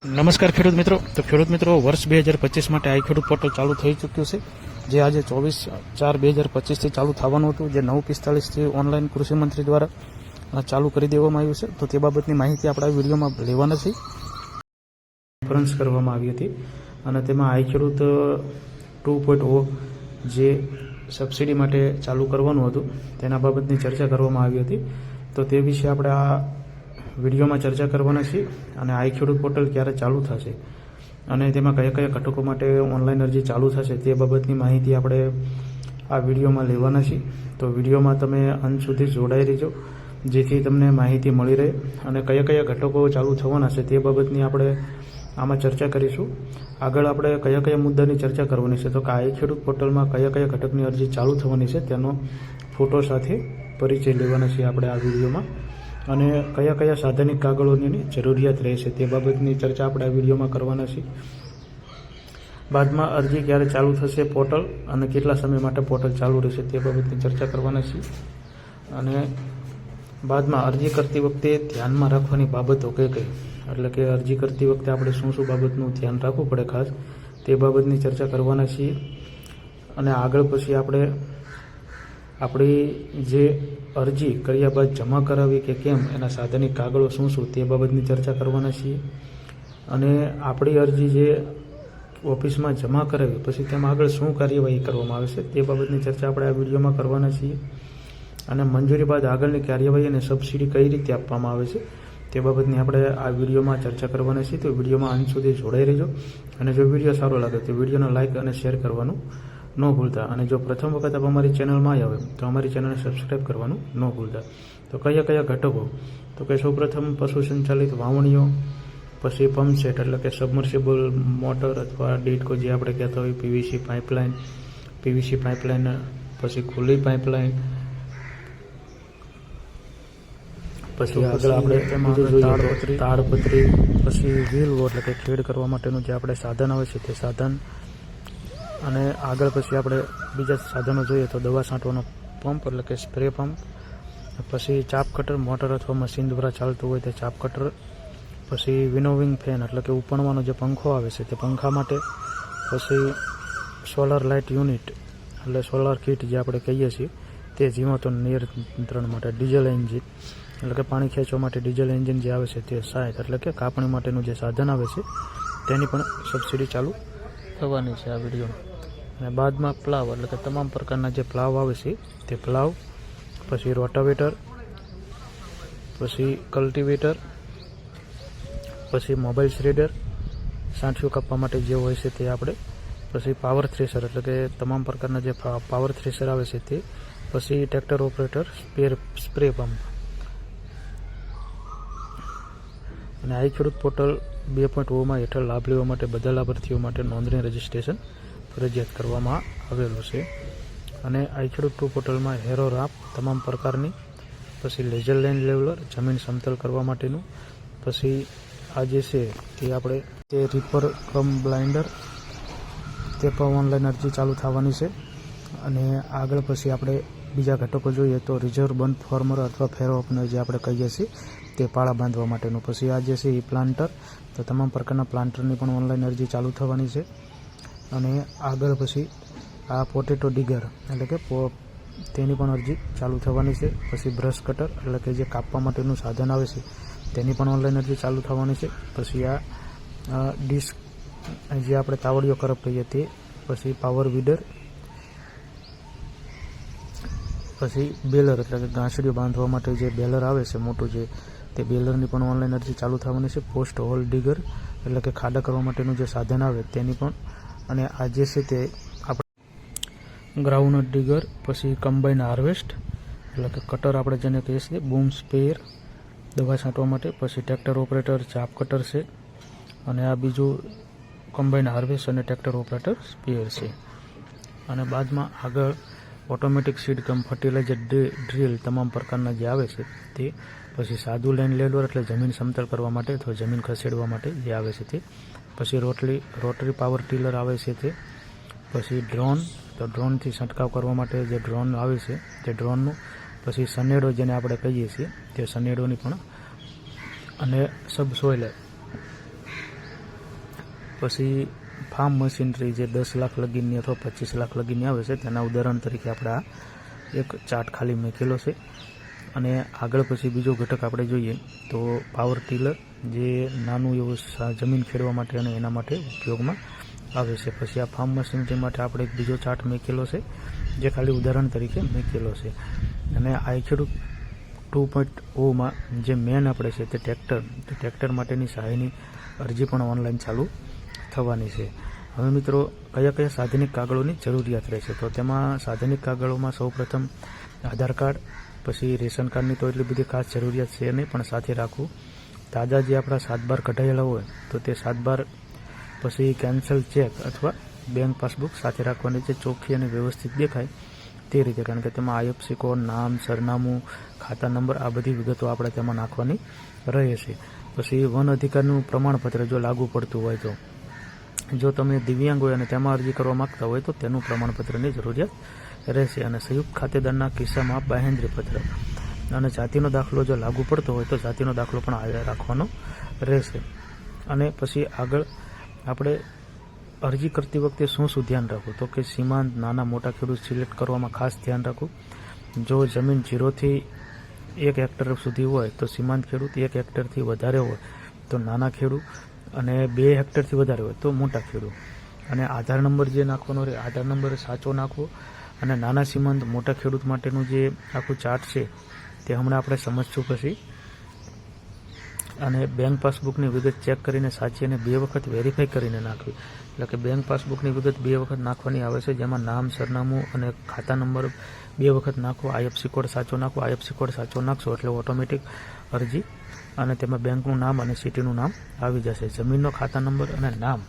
નમસ્કાર ખેડૂત મિત્રો. તો ખેડૂત મિત્રો, વર્ષ બે હજાર પચીસ માટે આઈ ખેડૂત પોર્ટલ ચાલુ થઈ ચૂક્યું છે, જે આજે ચોવીસ ચાર બે હજાર પચીસથી ચાલુ થવાનું હતું, જે નવ પિસ્તાલીસથી ઓનલાઈન કૃષિમંત્રી દ્વારા ચાલુ કરી દેવામાં આવ્યું છે. તો તે બાબતની માહિતી આપણે વિડીયોમાં લેવાના છે કોન્ફરન્સ કરવામાં આવી હતી અને તેમાં આઈ ખેડૂત ટુ પોઈન્ટ ઓ, જે સબસિડી માટે ચાલુ કરવાનું હતું, તેના બાબતની ચર્ચા કરવામાં આવી હતી. તો તે વિશે આપણે આ વિડીયોમાં ચર્ચા કરવાના છીએ અને આઈ ખેડૂત પોર્ટલ ક્યારે ચાલુ થશે અને તેમાં કયા કયા ઘટકો માટે ઓનલાઈન અરજી ચાલુ થશે તે બાબતની માહિતી આપણે આ વિડીયોમાં લેવાના છીએ. તો વિડીયોમાં તમે અંત સુધી જોડાઈ રહેજો, જેથી તમને માહિતી મળી રહે અને કયા કયા ઘટકો ચાલુ થવાના છે તે બાબતની આપણે આમાં ચર્ચા કરીશું. આગળ આપણે કયા કયા મુદ્દાની ચર્ચા કરવાની છે, તો કે આઈ ખેડૂત પોર્ટલમાં કયા કયા ઘટકની અરજી ચાલુ થવાની છે તેનો ફોટો સાથે પરિચય લેવાના છે આપણે આ વિડીયોમાં. અને કયા કયા સાધનિક કાગળોની જરૂરિયાત રહેશે તે બાબતની ચર્ચા આપણે આ વિડીયોમાં કરવાના છીએ. બાદમાં અરજી ક્યારે ચાલુ થશે, પોર્ટલ અને કેટલા સમય માટે પોર્ટલ ચાલુ રહેશે તે બાબતની ચર્ચા કરવાના છીએ. અને બાદમાં અરજી કરતી વખતે ધ્યાનમાં રાખવાની બાબતો કઈ કઈ? એટલે કે અરજી કરતી વખતે આપણે શું શું બાબતનું ધ્યાન રાખવું પડે ખાસ તે બાબતની ચર્ચા કરવાના છીએ. અને આગળ પછી આપણે આપણી જે અરજી કર્યા બાદ જમા કરાવી કે કેમ, એના સાધનિક કાગળો શું શું, તે બાબતની ચર્ચા કરવાના છીએ. અને આપણી અરજી જે ઓફિસમાં જમા કરાવી, પછી તેમાં આગળ શું કાર્યવાહી કરવામાં આવે છે, તે બાબતની ચર્ચા આપણે આ વિડીયોમાં કરવાના છીએ. અને મંજૂરી બાદ આગળની કાર્યવાહી અને સબસિડી કઈ રીતે આપવામાં આવે છે, તે બાબતની આપણે આ વિડીયોમાં ચર્ચા કરવાના છીએ. તો વિડીયોમાં અંત સુધી જોડાઈ રહેજો. અને જો વીડિયો સારો લાગે તો વિડીયોને લાઇક અને શેર કરવાનું ન ભૂલતા. અને જો પ્રથમ વખત આપ અમારી ચેનલમાં આવ્યા હોય તો અમારી ચેનલને સબસ્ક્રાઈબ કરવાનું ન ભૂલતા. તો કયા કયા ઘટકો? તો કે સૌપ્રથમ પશુ સંચાલિત વાવણીઓ પછી પંપસેટ એટલે કે સબમર્સિબલ મોટર અથવા ડીટકો જે આપણે કહેતા હોય પીવીસી પાઇપલાઇન પીવીસી પાઇપલાઇન પછી ખુલ્લી પાઇપલાઇન પછી આગળ આપણે તાડપત્રી તાડપત્રી પછી વ્હીલ એટલે કે ખેડ કરવા માટેનું જે આપણે સાધન આવે છે તે સાધન અને આગળ પછી આપણે બીજા સાધનો જોઈએ તો દવા છાંટવાનો પંપ, એટલે કે સ્પ્રે પંપ પછી ચાપ કટર મોટર અથવા મશીન દ્વારા ચાલતું હોય તે ચાપ કટર પછી વિનોવિંગ ફેન એટલે કે ઉપણવાનો જે પંખો આવે છે તે પંખા માટે, પછી સોલાર લાઇટ યુનિટ એટલે સોલાર કિટ જે આપણે કહીએ છીએ તે જીવાતો નિયંત્રણ માટે ડીઝલ એન્જિન એટલે કે પાણી ખેંચવા માટે ડીઝલ એન્જિન જે આવે છે તે સહાયક એટલે કે કાપણી માટેનું જે સાધન આવે છે તેની પણ સબસિડી ચાલુ થવાની છે આ વિડીયોમાં. અને બાદમાં પ્લાવ, એટલે કે તમામ પ્રકારના જે પ્લાવ આવે છે, તે પ્લાવ, પછી રોટાવેટર, પછી કલ્ટિવેટર, પછી મોબાઈલ શ્રેડર, સાંઠિયું કાપવા માટે જે હોય છે તે આપણે, પછી પાવર થ્રેશર, એટલે કે તમામ પ્રકારના જે પાવર થ્રેશર આવે છે તે, પછી tractor operator, spare, spray pump. અને આઈ ખેડૂત પોર્ટલ બે પોઈન્ટ ઓમાં હેઠળ લાભ લેવા માટે, બધા લાભાર્થીઓ માટે નોંધણી રજિસ્ટ્રેશન ફરજિયાત કરવામાં આવેલો છે. અને આઈ ખેડૂત ટુ પોર્ટલમાં હેરો રાપ તમામ પ્રકારની, પછી લેઝર લાઇન લેવલર, જમીન સમતલ કરવા માટેનું, પછી આ જે છે તે આપણે તે રીપર કમ બ્લાઇન્ડર, તે પણ ઓનલાઈન અરજી ચાલુ થવાની છે. અને આગળ પછી આપણે બીજા ઘટકો જોઈએ તો રિઝર્વ બંધ ફોર્મર અથવા ફેરો ઓપનર જે આપણે કહીએ છીએ, તે પાળા બાંધવા માટેનું. પછી આ જે છે એ પ્લાન્ટર, તો તમામ પ્રકારના પ્લાન્ટરની પણ ઓનલાઈન અરજી ચાલુ થવાની છે. અને આગળ પછી આ પોટેટો ડિગર, એટલે કે તેની પણ અરજી ચાલુ થવાની છે. પછી બ્રશ કટર, એટલે કે જે કાપવા માટેનું સાધન આવે છે, તેની પણ ઓનલાઈન અરજી ચાલુ થવાની છે. પછી આ ડિસ્ક, જે આપણે તાવડીઓ કરપ કહીએ તે, પછી પાવર વીડર પછી બેલર, એટલે કે ગાંસડીઓ બાંધવા માટે જે બેલર આવે છે, મોટું જે, તે બેલરની પણ ઓનલાઈન અરજી ચાલુ થવાની છે. પોસ્ટ હોલ ડિગર, એટલે કે ખાડા કરવા માટેનું જે સાધન આવે, તેની પણ અને આ જે છે તે આપણે ગ્રાઉન્ડ ડિગર પછી કમ્બાઈન હાર્વેસ્ટ એટલે કે કટર આપણે જેને કહીએ છીએ બૂમ સ્પેર દવા છાંટવા માટે, પછી ટ્રેક્ટર ઓપરેટર ચાપ કટર છે, અને આ બીજું કમ્બાઈન હાર્વેસ્ટ અને ટ્રેક્ટર ઓપરેટર સ્પેર છે. અને બાદમાં આગળ automatic seed cum fertiliser drill તમામ પ્રકારના જે આવે છે તે પછી સાદું લેન્ડ લેવલર એટલે જમીન સમતલ કરવા માટે અથવા જમીન ખસેડવા માટે જે આવે છે તે. પછી રોટલી, રોટરી પાવર ટીલર આવે છે તે. પછી ડ્રોન તો ડ્રોનથી છંટકાવ કરવા માટે જે ડ્રોન આવે છે તે ડ્રોનનું પછી સનેડો જેને આપણે કહીએ છીએ તે સનેડોની પણ અને સબ સોઇલર પછી ફાર્મ મશીનરી જે દસ લાખ લગીનની અથવા પચીસ લાખ લગીનની આવે છે, તેના ઉદાહરણ તરીકે આપણે આ એક ચાર્ટ ખાલી મૂકેલો છે. અને આગળ પછી બીજો ઘટક આપણે જોઈએ તો પાવર ટીલર જે નાનું એવું જમીન ખેડવા માટે અને એના માટે ઉપયોગમાં આવે છે. પછી આ ફાર્મ મશીનરી માટે આપણે એક બીજો ચાર્ટ મૂકેલો છે, જે ખાલી ઉદાહરણ તરીકે મૂકેલો છે. અને આ ખેડૂત ટુ પોઈન્ટ ઓમાં જે મેન આપણે છે તે ટ્રેક્ટર તે ટ્રેક્ટર માટેની સહાયની અરજી પણ ઓનલાઈન ચાલુ થવાની છે. હવે મિત્રો, કયા કયા સાધનિક કાગળોની જરૂરિયાત રહેશે તો તેમાં સાધનિક કાગળોમાં સૌપ્રથમ આધાર કાર્ડ, પછી રેશન કાર્ડની તો એટલી બધી ખાસ જરૂરિયાત છે નહીં, પણ સાથે રાખવું. તાજા જે આપણા સાત બાર કઢાયેલા હોય, તો તે સાત બાર પછી કેન્સલ ચેક અથવા બેંક પાસબુક સાથે રાખવાની જે ચોખ્ખી અને વ્યવસ્થિત દેખાય, તે રીતે. કારણ કે તેમાં આઈએફસી કોડ, નામ, સરનામું, ખાતા નંબર, આ બધી વિગતો આપણે તેમાં નાખવાની રહે છે. પછી વન અધિકારનું પ્રમાણપત્ર જો લાગુ પડતું હોય તો. જો તમે દિવ્યાંગ હોય અને તેમાં અરજી કરવા માંગતા હોય તો તેનું પ્રમાણપત્રની જરૂરિયાત રહેશે અને સંયુક્ત ખાતેદારના કિસ્સામાં બાહેંધરી પત્ર અને જાતિનો દાખલો જો લાગુ પડતો હોય તો જાતિનો દાખલો પણ આ રાખવાનો રહેશે. અને પછી આગળ આપણે અરજી કરતી વખતે શું શું ધ્યાન રાખવું? તો કે સીમાંત નાના મોટા ખેડૂત સિલેક્ટ કરવામાં ખાસ ધ્યાન રાખવું. જો જમીન જીરોથી એક હેક્ટર સુધી હોય તો સીમાંત ખેડૂત એક હેક્ટરથી વધારે હોય તો નાના ખેડૂત અને બે હેક્ટરથી વધારે હોય તો મોટા ખેડૂત. અને આધાર નંબર જે નાખવાનો રહે, આધાર નંબર સાચો નાખવો અને નાના સીમાંત મોટા ખેડૂત માટેનું જે આખું ચાર્ટ છે, તે હમણાં આપણે સમજશું પછી. અને બેંક પાસબુકની વિગત ચેક કરીને સાચી અને બે વખત વેરીફાઈ કરીને નાખવી. એટલે કે બેંક પાસબુકની વિગત બે વખત નાખવાની આવે છે, જેમાં નામ, સરનામું અને ખાતા નંબર બે વખત નાખો. આઈએફસી કોડ સાચો નાખો, આઈએફસી કોડ સાચો નાખશો એટલે ઓટોમેટિક અરજી અને તેમાં બેંકનું નામ અને સિટીનું નામ આવી જશે. જમીનનો ખાતા નંબર અને નામ.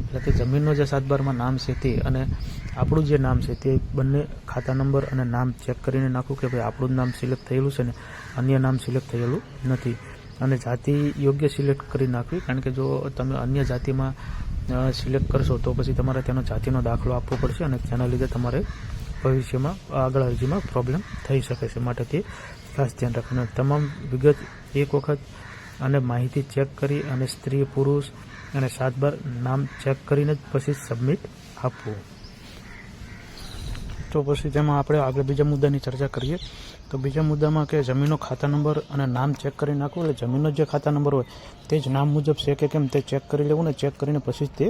એટલે કે જમીનનો જે સાતબારમાં નામ છે તે અને આપણું જે નામ છે તે બંને ખાતા નંબર અને નામ ચેક કરીને નાખું કે ભાઈ આપણું નામ સિલેક્ટ થયેલું છે ને અન્ય નામ સિલેક્ટ થયેલું નથી. અને જાતિ યોગ્ય સિલેક્ટ કરી નાખવી, કારણ કે જો તમે અન્ય જાતિમાં સિલેક્ટ કરશો તો પછી તમારે તેનો જાતિનો દાખલો આપવો પડશે અને તેના લીધે તમારે ભવિષ્યમાં, આગળ અરજીમાં પ્રોબ્લેમ થઈ શકે છે. માટે તે ખાસ ધ્યાન રાખવાનું. તમામ વિગત એક વખત અને માહિતી ચેક કરી અને સ્ત્રી, પુરુષ અને સાત બાર નામ ચેક કરીને જ પછી સબમિટ આપવું તો પછી તેમાં આપણે આગળ બીજા મુદ્દાની ચર્ચા કરીએ. તો બીજા મુદ્દામાં કે જમીનનો ખાતા નંબર અને નામ ચેક કરી નાખવું એટલે જમીનનો જે ખાતા નંબર હોય તે જ નામ મુજબ છે કે કેમ તે ચેક કરી લેવું ને ચેક કરીને પછી તે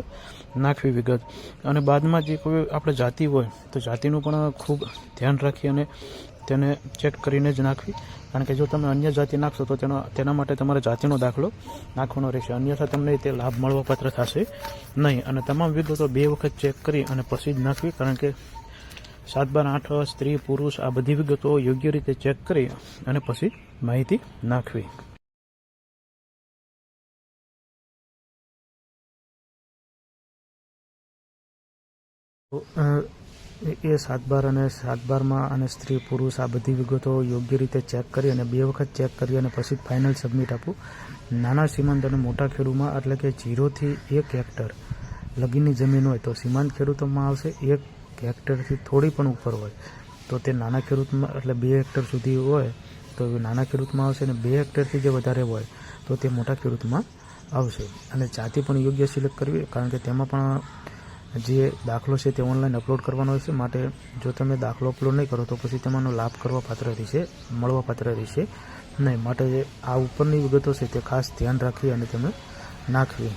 નાખવી વિગત. અને બાદમાં જે કોઈ આપણે જાતિ હોય તો જાતિનું પણ ખૂબ ધ્યાન રાખી અને તેને ચેક કરીને જ નાખવી. કારણ કે જો તમે અન્ય જાતિ નાખશો તો તેનો તેના માટે તમારે જાતિનો દાખલો નાખવાનો રહેશે. અન્યથા તમને તે લાભ મળવાપાત્ર થશે નહીં. અને તમામ વિગતો બે વખત ચેક કરી અને પછી જ નાખવી. કારણ કે સાત બાર આઠ સ્ત્રી પુરુષ આ બધી વિગતો યોગ્ય રીતે ચેક કરી અને પછી માહિતી નાખવી. એ- એ સાત બાર અને સાત બારમાં અને સ્ત્રી પુરુષ આ બધી વિગતો યોગ્ય રીતે ચેક કરી અને બે વખત ચેક કરી અને પછી ફાઇનલ સબમિટ આપવું નાના સીમાંત અને મોટા ખેડૂતમાં એટલે કે જીરોથી એક હેક્ટર લગીની જમીન હોય તો સીમાંત ખેડૂતોમાં આવશે, એક હેક્ટરથી થોડી પણ ઉપર હોય તો તે નાના ખેડૂતમાં એટલે બે હેક્ટર સુધી હોય તો નાના ખેડૂતમાં આવશે અને બે હેક્ટરથી જે વધારે હોય તો તે મોટા ખેડૂતમાં આવશે. અને જાતિ પણ યોગ્ય સિલેક્ટ કરવી કારણ કે તેમાં પણ જે દાખલો છે તે ઓનલાઈન અપલોડ કરવાનો છે. માટે જો તમે દાખલો અપલોડ નહીં કરો તો પછી તમારો લાભ કરવા પાત્ર રહેશે મળવા પાત્ર રહેશે નહીં. માટે આ ઉપરની વિગતો છે તે ખાસ ધ્યાન રાખવી અને તમે નાખવી.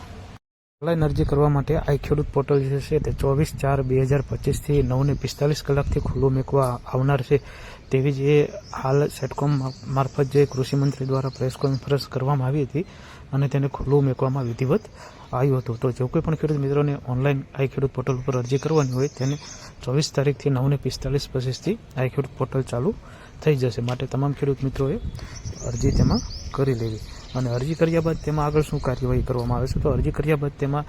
ઓનલાઈન અરજી કરવા માટે આ ખેડૂત પોર્ટલ જે છે તે ચોવીસ ચાર બે હજાર પચીસથી નવને પિસ્તાલીસ કલાકથી ખુલ્લું મૂકવા આવનાર છે. તેવી જ એ હાલ સેટકોમ મારફત જે કૃષિમંત્રી દ્વારા પ્રેસ કોન્ફરન્સ કરવામાં આવી હતી અને તેને ખુલ્લું મૂકવામાં વિધિવત આવ્યું હતું. તો જો કોઈ પણ ખેડૂત મિત્રોને ઓનલાઈન આઈ ખેડૂત પોર્ટલ ઉપર અરજી કરવાની હોય તેને ચોવીસ તારીખથી નવને પિસ્તાલીસ પચીસથી આઈ ખેડૂત પોર્ટલ ચાલુ થઈ જશે. માટે તમામ ખેડૂત મિત્રોએ અરજી તેમાં કરી લેવી. અને અરજી કર્યા બાદ તેમાં આગળ શું કાર્યવાહી કરવામાં આવે છે? તો અરજી કર્યા બાદ તેમાં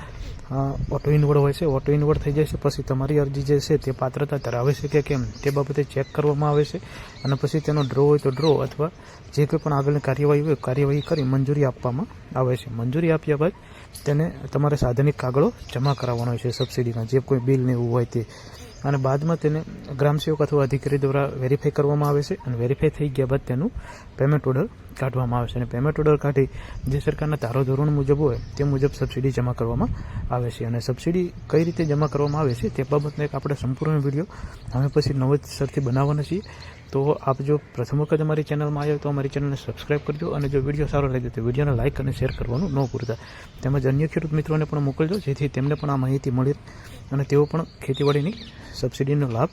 ઓટો ઇનવર્ડ હોય છે. ઓટો ઇનવર્ડ થઈ જાય છે. પછી તમારી અરજી જે છે તે પાત્રતા ધરાવે છે કે કેમ? તે બાબતે ચેક કરવામાં આવે છે. અને પછી તેનો ડ્રો હોય તો ડ્રો અથવા જે કોઈ પણ આગળની કાર્યવાહી હોય કાર્યવાહી કરી મંજૂરી આપવામાં આવે છે. મંજૂરી આપ્યા બાદ તેને તમારે સાધનિક કાગળો જમા કરાવવાનો હોય છે સબસિડીના જે કોઈ બિલ ને એવું હોય તે. અને બાદમાં તેને ગ્રામસેવક અથવા અધિકારી દ્વારા વેરીફાઈ કરવામાં આવે છે અને વેરીફાઈ થઈ ગયા બાદ તેનું પેમેન્ટ ઓર્ડર કાઢવામાં આવે છે. અને પેમેન્ટ ઓર્ડર કાઢી જે સરકારના ધારો ધોરણ મુજબ હોય તે મુજબ સબસિડી જમા કરવામાં આવે છે. અને સબસિડી કઈ રીતે જમા કરવામાં આવે છે તે બાબતનો એક આપણે સંપૂર્ણ વીડિયો અમે પછી નવેસરથી બનાવવાના છીએ. તો આપ જો પ્રથમ વખત અમારી ચેનલમાં આવ્યો તો અમારી ચેનલને સબસ્ક્રાઇબ કરજો અને જો વીડિયો સારો લાગ્યો તો વિડીયોને લાઇક અને શેર કરવાનું ન ભૂલતા. તેમજ અન્ય ખેડૂત મિત્રોને પણ મોકલજો જેથી તેમને પણ આ માહિતી મળે અને તેઓ પણ ખેતીવાડીની સબસિડીનો લાભ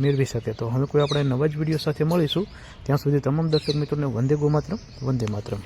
મેળવી શકે. તો હવે કોઈ આપણે નવા જ વીડિયો સાથે મળીશું. ત્યાં સુધી તમામ દર્શક મિત્રોને વંદે ગો માતરમ વંદે માતરમ.